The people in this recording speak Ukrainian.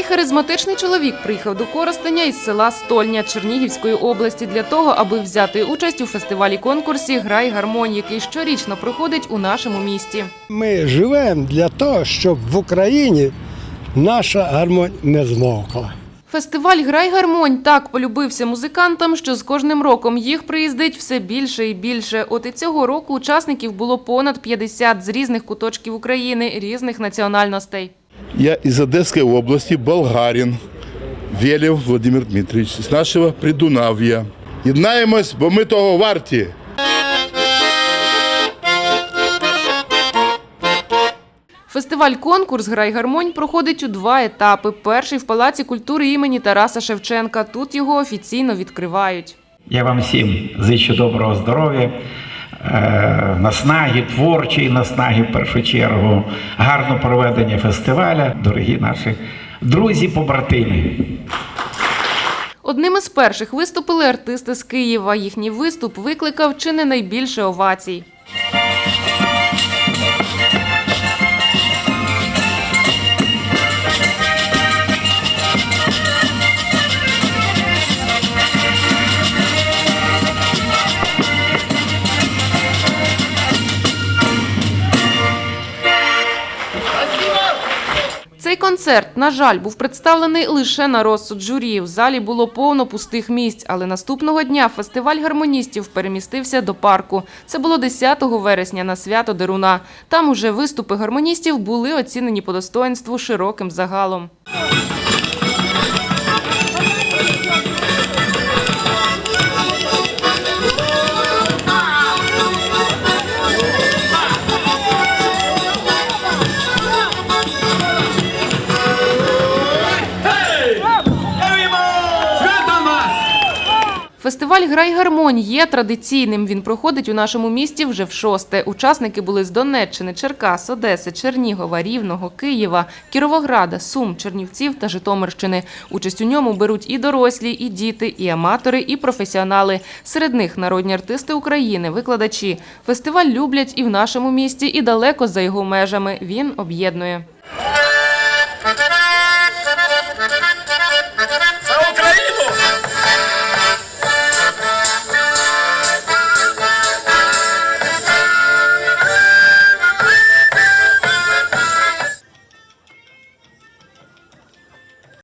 харизматичний чоловік приїхав до Коростеня із села Стольня Чернігівської області для того, аби взяти участь у фестивалі конкурсі Грай гармонь, який щорічно проходить у нашому місті. Ми живемо для того, щоб в Україні наша гармонія не змовкла. Фестиваль Грай гармонь так полюбився музикантам, що з кожним роком їх приїздить все більше і більше. От і цього року учасників було понад 50 з різних куточків України, різних національностей. Я из Одесской области, болгарин, Велев Владимир Дмитриевич, з нашого Придунав'я. Єднаємось, бо ми того варті. Фестиваль конкурс Грай гармонь проходить у два етапи. Перший в Палаці культури імені Тараса Шевченка. Тут його офіційно відкривають. Я вам всім зичу доброго здоров'я, наснаги творчої наснаги в першу чергу, гарно проведення фестиваля, дорогі наші друзі, побратими. Одним із перших виступили артисти з Києва. Їхній виступ викликав чи не найбільше овацій. Концерт, на жаль, був представлений лише на розсуд журі. В залі було повно пустих місць, але наступного дня фестиваль гармоністів перемістився до парку. Це було 10 вересня на свято Деруна. Там уже виступи гармоністів були оцінені по достоинству широким загалом. Фестиваль Грай гармонь є традиційним. Він проходить у нашому місті вже в шосте. Учасники були з Донеччини, Черкас, Одеси, Чернігова, Рівного, Києва, Кіровограда, Сум, Чернівців та Житомирщини. Участь у ньому беруть і дорослі, і діти, і аматори, і професіонали. Серед них народні артисти України, викладачі. Фестиваль люблять і в нашому місті, і далеко за його межами. Він об'єднує.